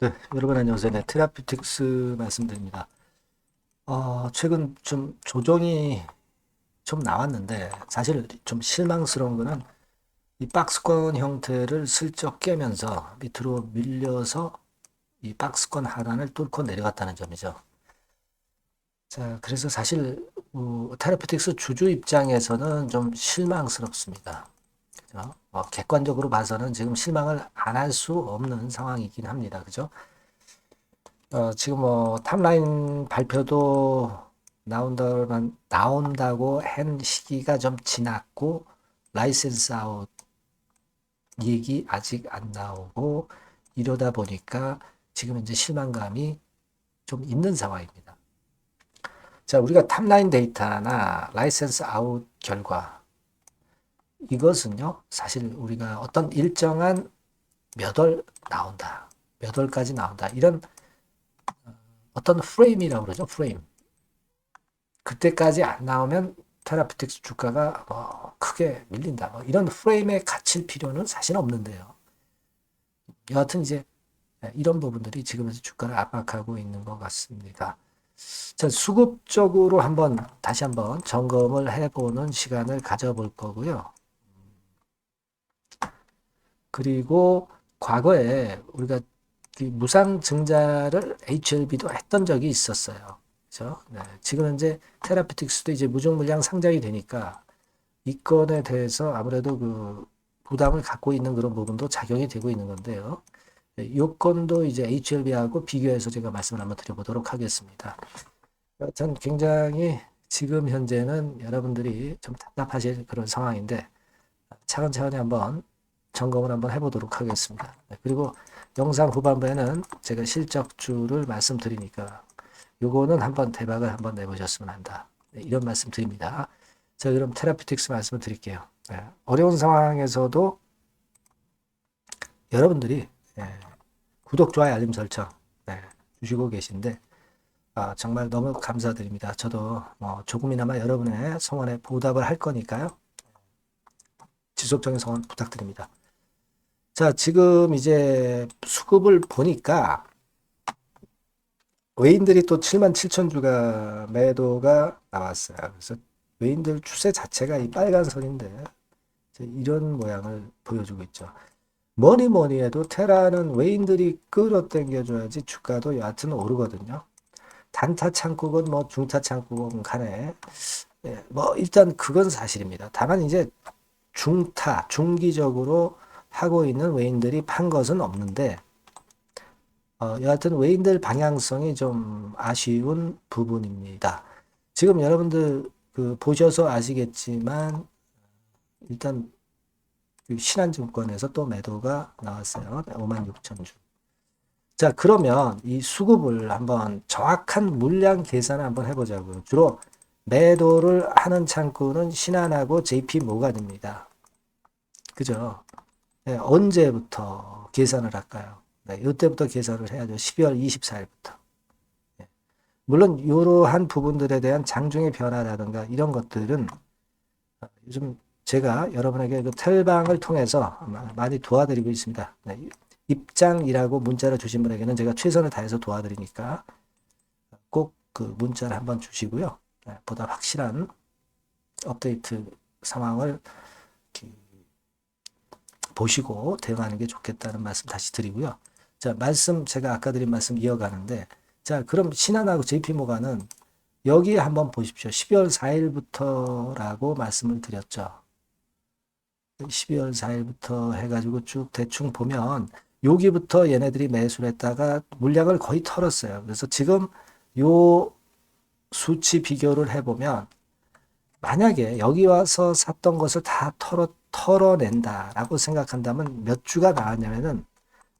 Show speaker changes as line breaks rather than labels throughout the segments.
네, 여러분 안녕하세요. 네, 테라피틱스 말씀드립니다. 어, 최근 좀 조정이 좀 나왔는데 사실 좀 실망스러운 거는 이 박스권 형태를 슬쩍 깨면서 밑으로 밀려서 이 박스권 하단을 뚫고 내려갔다는 점이죠. 자, 그래서 사실 어, 테라피틱스 주주 입장에서는 좀 실망스럽습니다. 그죠? 어, 객관적으로 봐서는 지금 실망을 안 할 수 없는 상황이긴 합니다. 그죠? 어, 지금 뭐 탑라인 발표도 나온다만 나온다고 한 시기가 좀 지났고 라이센스 아웃 얘기 아직 안 나오고 이러다 보니까 지금 이제 실망감이 좀 있는 상황입니다. 자, 우리가 탑라인 데이터나 라이센스 아웃 결과 이것은요, 사실 우리가 어떤 일정한 몇 월 나온다, 몇 월까지 나온다, 이런 어, 어떤 프레임이라고 그러죠, 프레임. 그때까지 안 나오면 테라피틱스 주가가 뭐 크게 밀린다, 뭐 이런 프레임에 갇힐 필요는 사실 없는데요. 여하튼 이제 이런 부분들이 지금에서 주가를 압박하고 있는 것 같습니다. 자, 수급적으로 한번 다시 한번 점검을 해보는 시간을 가져볼 거고요. 그리고 과거에 우리가 그 무상 증자를 HLB도 했던 적이 있었어요. 그죠? 네. 지금 현재 테라피틱스도 이제 무중물량 상장이 되니까 이 건에 대해서 아무래도 그 부담을 갖고 있는 그런 부분도 작용이 되고 있는 건데요. 네, 이 건도 이제 HLB하고 비교해서 제가 말씀을 한번 드려보도록 하겠습니다. 전 굉장히 지금 현재는 여러분들이 좀 답답하실 그런 상황인데 차근차근히 한번 점검을 한번 해보도록 하겠습니다. 네, 그리고 영상 후반부에는 제가 실적주를 말씀드리니까 요거는 한번 대박을 한번 내보셨으면 한다. 네, 이런 말씀 드립니다. 자, 그럼 테라피틱스 말씀을 드릴게요. 네, 어려운 상황에서도 여러분들이 네, 구독, 좋아요, 알림 설정 네, 주시고 계신데 아, 정말 너무 감사드립니다. 저도 뭐 조금이나마 여러분의 성원에 보답을 할 거니까요. 지속적인 성원 부탁드립니다. 자, 지금 이제 수급을 보니까 외인들이 또 7만 7천 주가 매도가 나왔어요. 그래서 외인들 추세 자체가 이 빨간 선인데 이런 모양을 보여주고 있죠. 뭐니 뭐니 해도 테라는 외인들이 끌어당겨줘야지 주가도 여하튼 오르거든요. 단타 창국은 뭐 중타 창국은 간에 예, 뭐 일단 그건 사실입니다. 다만 이제 중타 중기적으로 하고 있는 외인들이 판 것은 없는데 어, 여하튼 외인들 방향성이 좀 아쉬운 부분입니다. 지금 여러분들 그 보셔서 아시겠지만 일단 그 신한증권에서 또 매도가 나왔어요. 5만 6천 주. 자, 그러면 이 수급을 한번 정확한 물량 계산을 한번 해보자고요. 주로 매도를 하는 창구는 신한하고 JP 모간입니다. 그죠? 네, 언제부터 계산을 할까요? 네, 이때부터 계산을 해야죠. 12월 24일부터. 네. 물론 이러한 부분들에 대한 장중의 변화라든가 이런 것들은 어, 요즘 제가 여러분에게 그 텔방을 통해서 많이 도와드리고 있습니다. 네, 입장이라고 문자를 주신 분에게는 제가 최선을 다해서 도와드리니까 꼭 그 문자를 한번 주시고요. 네, 보다 확실한 업데이트 상황을 보시고 대응하는 게 좋겠다는 말씀 다시 드리고요. 자, 말씀 제가 아까 드린 말씀 이어가는데 자, 그럼 신한하고 JP모가는 여기에 한번 보십시오. 12월 4일부터라고 말씀을 드렸죠. 12월 4일부터 해가지고 쭉 대충 보면 여기부터 얘네들이 매수를 했다가 물량을 거의 털었어요. 그래서 지금 요 수치 비교를 해보면 만약에 여기 와서 샀던 것을 다 털어, 털어낸다라고 생각한다면 몇 주가 나왔냐면은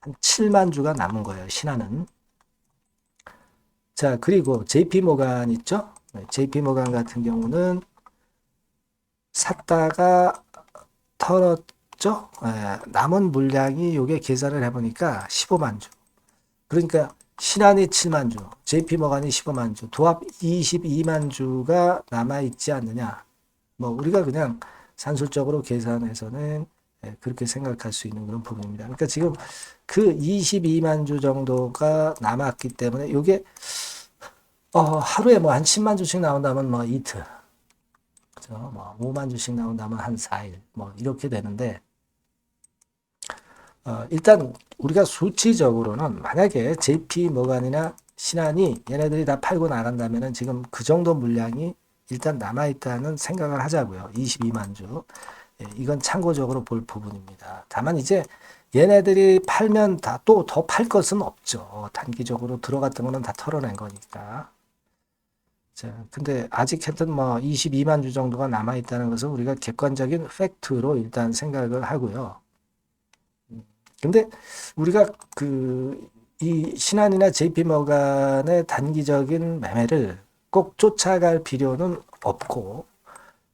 한 7만 주가 남은 거예요. 신한은. 자, 그리고 JP 모간 있죠? JP 모간 같은 경우는 샀다가 털었죠? 예, 남은 물량이 요게 계산을 해보니까 15만 주. 그러니까 신한이 7만 주, JP 모간이 15만 주, 도합 22만 주가 남아 있지 않느냐. 뭐 우리가 그냥 산술적으로 계산해서는 예, 그렇게 생각할 수 있는 그런 부분입니다. 그러니까 지금 그 22만 주 정도가 남았기 때문에 이게 어, 하루에 뭐 한 10만 주씩 나온다면 뭐 이틀, 그죠? 뭐 5만 주씩 나온다면 한 4일, 뭐 이렇게 되는데 어, 일단 우리가 수치적으로는 만약에 JP 모간이나 신한이 얘네들이 다 팔고 나간다면은 지금 그 정도 물량이 일단 남아있다는 생각을 하자고요. 22만 주. 예, 이건 참고적으로 볼 부분입니다. 다만 이제 얘네들이 팔면 다 또 더 팔 것은 없죠. 단기적으로 들어갔던 거는 다 털어낸 거니까. 자, 근데 아직 하여튼 뭐 22만 주 정도가 남아있다는 것은 우리가 객관적인 팩트로 일단 생각을 하고요. 근데 우리가 그 이 신한이나 JP 모간의 단기적인 매매를 꼭 쫓아갈 필요는 없고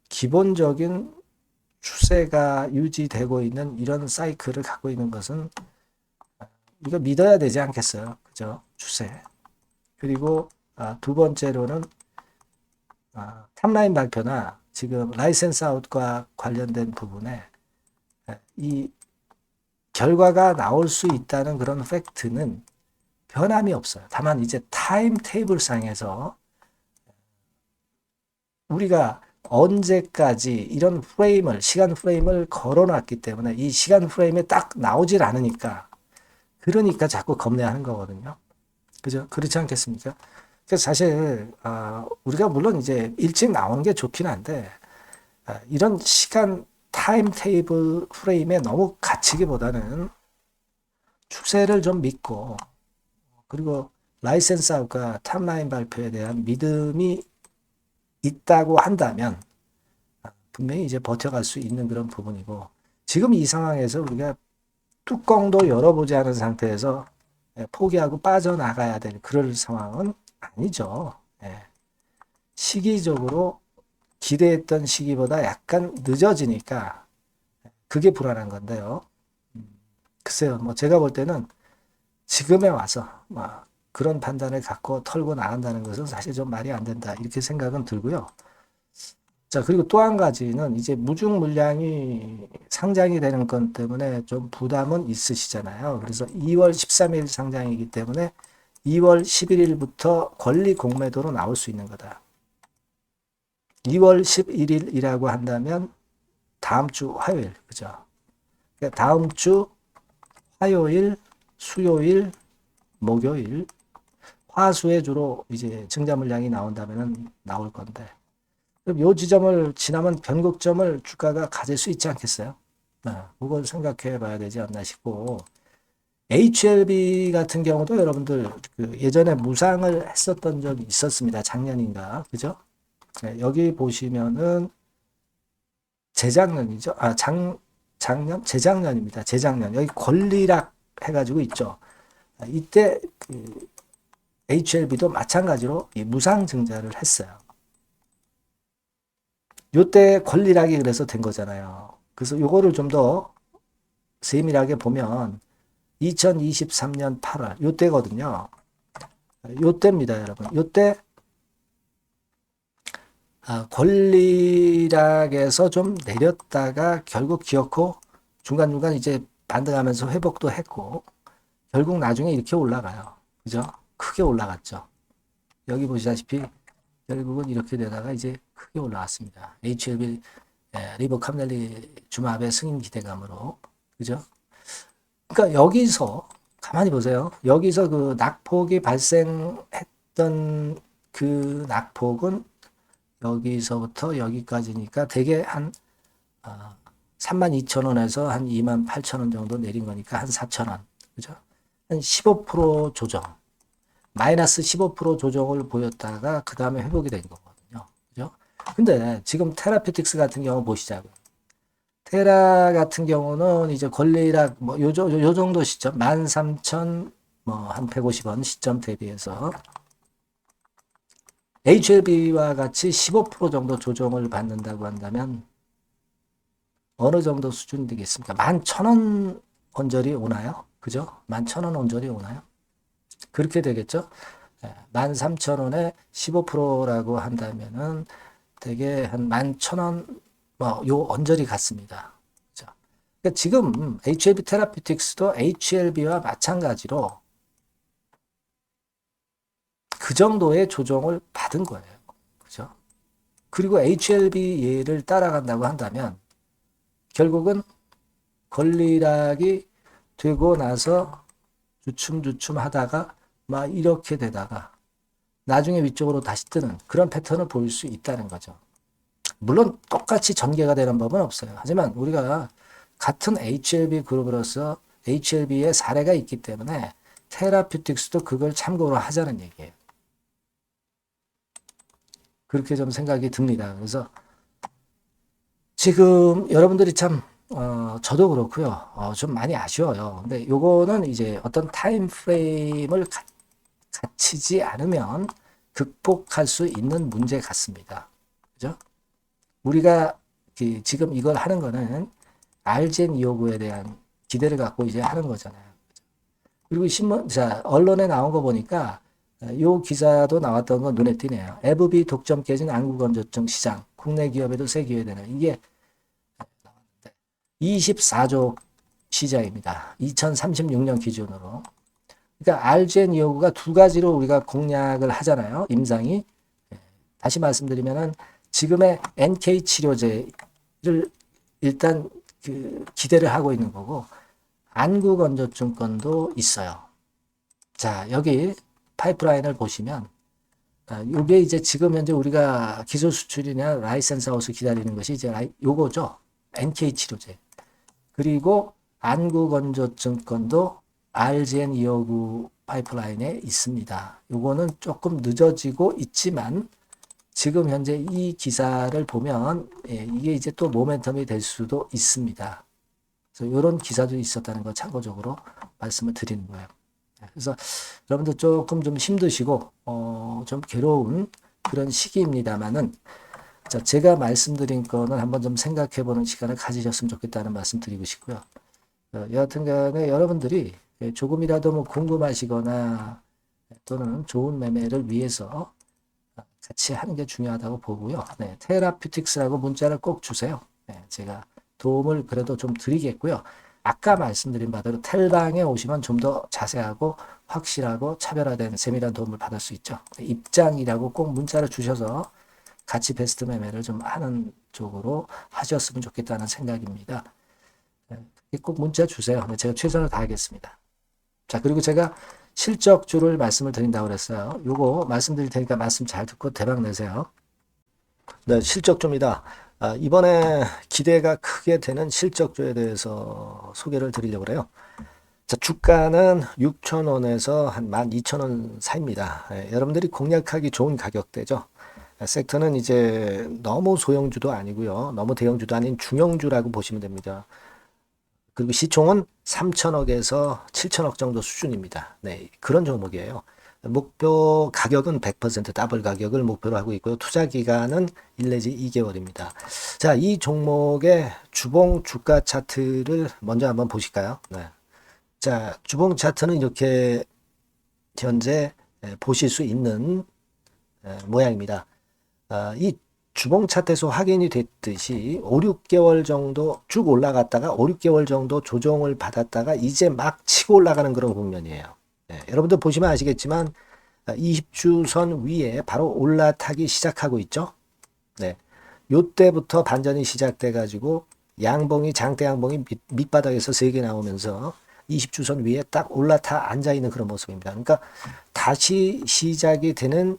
기본적인 추세가 유지되고 있는 이런 사이클을 갖고 있는 것은 이거 믿어야 되지 않겠어요? 그죠? 추세. 그리고 아, 두 번째로는 아, 탑라인 발표나 지금 라이센스 아웃과 관련된 부분에 예, 이 결과가 나올 수 있다는 그런 팩트는 변함이 없어요. 다만 이제 타임 테이블 상에서 우리가 언제까지 이런 프레임을 시간 프레임을 걸어놨기 때문에 이 시간 프레임에 딱 나오질 않으니까 그러니까 자꾸 겁내하는 거거든요. 그죠? 그렇지 않겠습니까? 그래서 사실 아, 우리가 물론 이제 일찍 나오는 게 좋긴 한데 아, 이런 시간 타임 테이블 프레임에 너무 갇히기보다는 추세를 좀 믿고 그리고 라이센스 아웃과 탑라인 발표에 대한 믿음이 있다고 한다면 분명히 이제 버텨갈 수 있는 그런 부분이고 지금 이 상황에서 우리가 뚜껑도 열어보지 않은 상태에서 예, 포기하고 빠져나가야 될 그럴 상황은 아니죠. 예. 시기적으로 기대했던 시기보다 약간 늦어지니까 그게 불안한 건데요. 음, 글쎄요, 뭐 제가 볼 때는 지금에 와서 뭐 그런 판단을 갖고 털고 나간다는 것은 사실 좀 말이 안 된다 이렇게 생각은 들고요. 자 그리고 또 한 가지는 이제 무중 물량이 상장이 되는 건 때문에 좀 부담은 있으시잖아요. 그래서 2월 13일 상장이기 때문에 2월 11일부터 권리 공매도로 나올 수 있는 거다. 2월 11일이라고 한다면 다음 주 화요일, 그죠? 그러니까 다음 주 화요일, 수요일, 목요일, 화수에 주로 이제 증자 물량이 나온다면 나올 건데, 그럼 요 지점을 지나면 변곡점을 주가가 가질 수 있지 않겠어요? 네, 그걸 생각해 봐야 되지 않나 싶고, HLB 같은 경우도 여러분들 그 예전에 무상을 했었던 적이 있었습니다. 작년인가, 그죠? 네, 여기 보시면은 재작년이죠. 아, 장, 작년? 재작년입니다. 재작년. 여기 권리락 해가지고 있죠. 아, 이때 그 HLB도 마찬가지로 이 무상 증자를 했어요. 요때 권리락이 그래서 된 거잖아요. 그래서 요거를 좀 더 세밀하게 보면 2023년 8월 요때거든요. 요때입니다, 여러분. 요때 아, 권리락에서 좀 내렸다가 결국 기어코 중간중간 이제 반등하면서 회복도 했고 결국 나중에 이렇게 올라가요. 그죠? 크게 올라갔죠. 여기 보시다시피 결국은 이렇게 되다가 이제 크게 올라왔습니다. HLB 예, 리버 카멜리 주마의 승인 기대감으로 그죠? 그러니까 여기서 가만히 보세요. 여기서 그 낙폭이 발생했던 그 낙폭은 여기서부터 여기까지니까 대개 한 어, 32,000원에서 한 28,000원 정도 내린 거니까 한 4,000원. 그죠? 한 15% 조정. 마이너스 15% 조정을 보였다가 그 다음에 회복이 된 거거든요. 그죠? 근데 지금 테라피틱스 같은 경우 보시자고요. 테라 같은 경우는 이제 권리락 뭐 요, 요, 요 정도 시점 13,000 뭐한 150원 시점 대비해서 HLB와 같이 15% 정도 조정을 받는다고 한다면 어느 정도 수준이 되겠습니까? 11,000원 언저리 오나요? 그죠? 11,000원 언저리 오나요? 그렇게 되겠죠? 13,000원에 15%라고 한다면은 되게 한 11,000원 뭐요 언저리 같습니다. 그죠? 그러니까 지금 HLB 테라피틱스도 HLB와 마찬가지로 그 정도의 조정을 받은 거예요. 그죠? 그리고 HLB 예를 따라간다고 한다면 결국은 권리락이 되고 나서 주춤주춤 하다가 막 이렇게 되다가 나중에 위쪽으로 다시 뜨는 그런 패턴을 보일 수 있다는 거죠. 물론 똑같이 전개가 되는 법은 없어요. 하지만 우리가 같은 HLB 그룹으로서 HLB의 사례가 있기 때문에 테라피틱스도 그걸 참고로 하자는 얘기예요. 그렇게 좀 생각이 듭니다. 그래서 지금 여러분들이 참 어, 저도 그렇고요. 어, 좀 많이 아쉬워요. 근데 요거는 이제 어떤 타임 프레임을 가, 갖추지 않으면 극복할 수 있는 문제 같습니다. 그죠? 우리가 그 지금 이걸 하는 거는 알젠 요구에 대한 기대를 갖고 이제 하는 거잖아요. 그리고 신문, 자, 언론에 나온 거 보니까 요 기사도 나왔던 건 눈에 띄네요. FB 독점 깨진 안구건조증 시장. 국내 기업에도 새 기회 되는. 이게 24조 시장입니다. 2036년 기준으로. 그러니까 요구가 두 가지로 우리가 공략을 하잖아요. 임상이. 다시 말씀드리면은 지금의 NK 치료제를 일단 그 기대를 하고 있는 거고 안구 건조증 건도 있어요. 자, 여기 파이프라인을 보시면 아, 요게 이제 지금 현재 우리가 기술 수출이나 라이센스 하우스 기다리는 것이 이제 요거죠. NK 치료제. 그리고 안구 건조증 건도 RGN 259 파이프라인에 있습니다. 요거는 조금 늦어지고 있지만 지금 현재 이 기사를 보면 예, 이게 이제 또 모멘텀이 될 수도 있습니다. 그래서 이런 기사도 있었다는 거 참고적으로 말씀을 드리는 거예요. 그래서 여러분들 조금 좀 힘드시고 어, 좀 괴로운 그런 시기입니다만은 자, 제가 말씀드린 거는 한번 좀 생각해 보는 시간을 가지셨으면 좋겠다는 말씀 드리고 싶고요. 어, 여하튼 간에 여러분들이 조금이라도 뭐 궁금하시거나 또는 좋은 매매를 위해서 같이 하는 게 중요하다고 보고요. 네, 테라퓨틱스라고 문자를 꼭 주세요. 네, 제가 도움을 그래도 좀 드리겠고요. 아까 말씀드린 바대로 텔방에 오시면 좀 더 자세하고 확실하고 차별화된 세밀한 도움을 받을 수 있죠. 네, 입장이라고 꼭 문자를 주셔서 같이 베스트 매매를 좀 하는 쪽으로 하셨으면 좋겠다는 생각입니다. 네, 꼭 문자 주세요. 네, 제가 최선을 다하겠습니다. 자, 그리고 제가 실적주를 말씀을 드린다고 그랬어요. 요거 말씀드릴 테니까 말씀 잘 듣고 대박 내세요. 네, 실적주입니다. 아, 이번에 기대가 크게 되는 실적주에 대해서 소개를 드리려고 그래요. 자, 주가는 6,000원에서 한 12,000원 사이입니다. 예, 여러분들이 공략하기 좋은 가격대죠. 섹터는 이제 너무 소형주도 아니고요. 너무 대형주도 아닌 중형주라고 보시면 됩니다. 그리고 시총은 3천억에서 7천억 정도 수준입니다. 네, 그런 종목이에요. 목표 가격은 100% 더블 가격을 목표로 하고 있고요. 투자 기간은 1 내지 2개월입니다. 자, 이 종목의 주봉 주가 차트를 먼저 한번 보실까요? 네. 자, 주봉 차트는 이렇게 현재 보실 수 있는 모양입니다. 아, 이 주봉 차트에서 확인이 됐듯이 5, 6개월 정도 쭉 올라갔다가 5, 6개월 정도 조정을 받았다가 이제 막 치고 올라가는 그런 국면이에요. 네, 여러분들 보시면 아시겠지만 20주선 위에 바로 올라타기 시작하고 있죠. 네. 요때부터 반전이 시작돼 가지고 양봉이 장대 양봉이 밑, 밑바닥에서 세 개 나오면서 20주선 위에 딱 올라타 앉아 있는 그런 모습입니다. 그러니까 다시 시작이 되는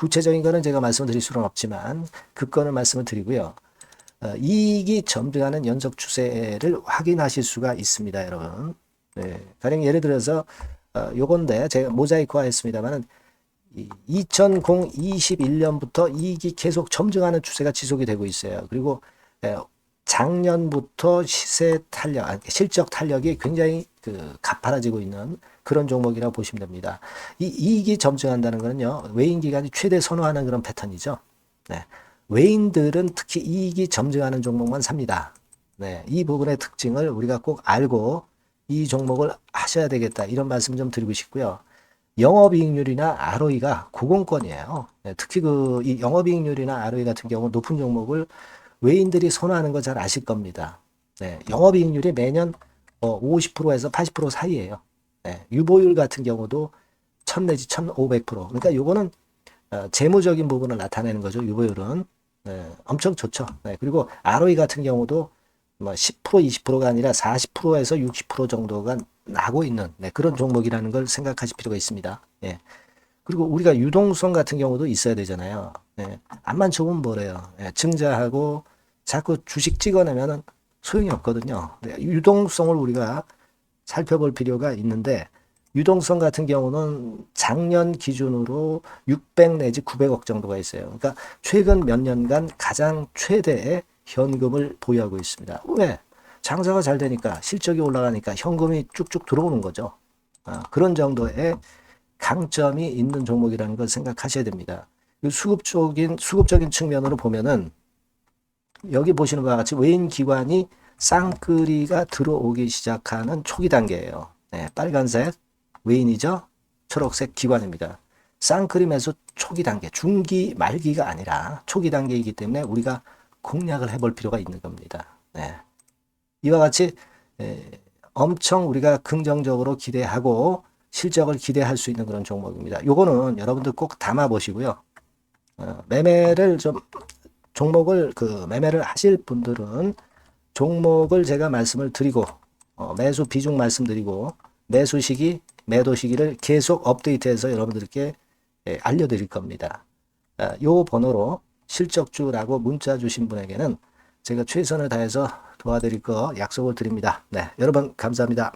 구체적인 거는 제가 말씀드릴 수는 없지만 그 건을 말씀을 드리고요. 어, 이익이 점등하는 연속 추세를 확인하실 수가 있습니다, 여러분. 네, 가령 예를 들어서 어, 요건데 제가 모자이크화 했습니다만은 2021년부터 이익이 계속 점증하는 추세가 지속이 되고 있어요. 그리고 에, 작년부터 시세 탄력, 아니, 실적 탄력이 굉장히 그 가파라지고 있는 그런 종목이라고 보시면 됩니다. 이 이익이 점증한다는 거는요, 외인 기관이 최대 선호하는 그런 패턴이죠. 네. 외인들은 특히 이익이 점증하는 종목만 삽니다. 네. 이 부분의 특징을 우리가 꼭 알고 이 종목을 하셔야 되겠다. 이런 말씀 좀 드리고 싶고요. 영업이익률이나 ROE가 고공권이에요. 네, 특히 그이 영업이익률이나 ROE 같은 경우 높은 종목을 외인들이 선호하는 거 잘 아실 겁니다. 네, 영업이익률이 매년 어, 50%에서 80% 사이에요. 네, 유보율 같은 경우도 1000 내지 1500%. 그러니까 요거는 어, 재무적인 부분을 나타내는 거죠. 유보율은. 네, 엄청 좋죠. 네, 그리고 ROE 같은 경우도 뭐 10% 20%가 아니라 40%에서 60% 정도가 나고 있는 네, 그런 종목이라는 걸 생각하실 필요가 있습니다. 예. 그리고 우리가 유동성 같은 경우도 있어야 되잖아요. 예. 안만 좋으면 뭐래요. 예. 증자하고 자꾸 주식 찍어내면은 소용이 없거든요. 네. 유동성을 우리가 살펴볼 필요가 있는데 유동성 같은 경우는 작년 기준으로 600 내지 900억 정도가 있어요. 그러니까 최근 몇 년간 가장 최대의 현금을 보유하고 있습니다. 왜? 장사가 잘 되니까 실적이 올라가니까 현금이 쭉쭉 들어오는 거죠. 아, 그런 정도의 강점이 있는 종목이라는 걸 생각하셔야 됩니다. 수급적인 수급적인 측면으로 보면은 여기 보시는 바와 같이 외인 기관이 쌍끌이가 들어오기 시작하는 초기 단계예요. 네, 빨간색 외인이죠. 초록색 기관입니다. 매수 초기 단계, 중기 말기가 아니라 초기 단계이기 때문에 우리가 공략을 해볼 필요가 있는 겁니다. 네. 이와 같이 에, 엄청 우리가 긍정적으로 기대하고 실적을 기대할 수 있는 그런 종목입니다. 요거는 여러분들 꼭 담아 보시고요. 어, 매매를 좀 종목을 그 매매를 하실 분들은 종목을 제가 말씀을 드리고 어, 매수 비중 말씀드리고 매수 시기 매도 시기를 계속 업데이트해서 여러분들께 예, 알려드릴 겁니다. 아, 요 번호로 실적주라고 문자 주신 분에게는 제가 최선을 다해서 도와드릴 거 약속을 드립니다. 네, 여러분 감사합니다.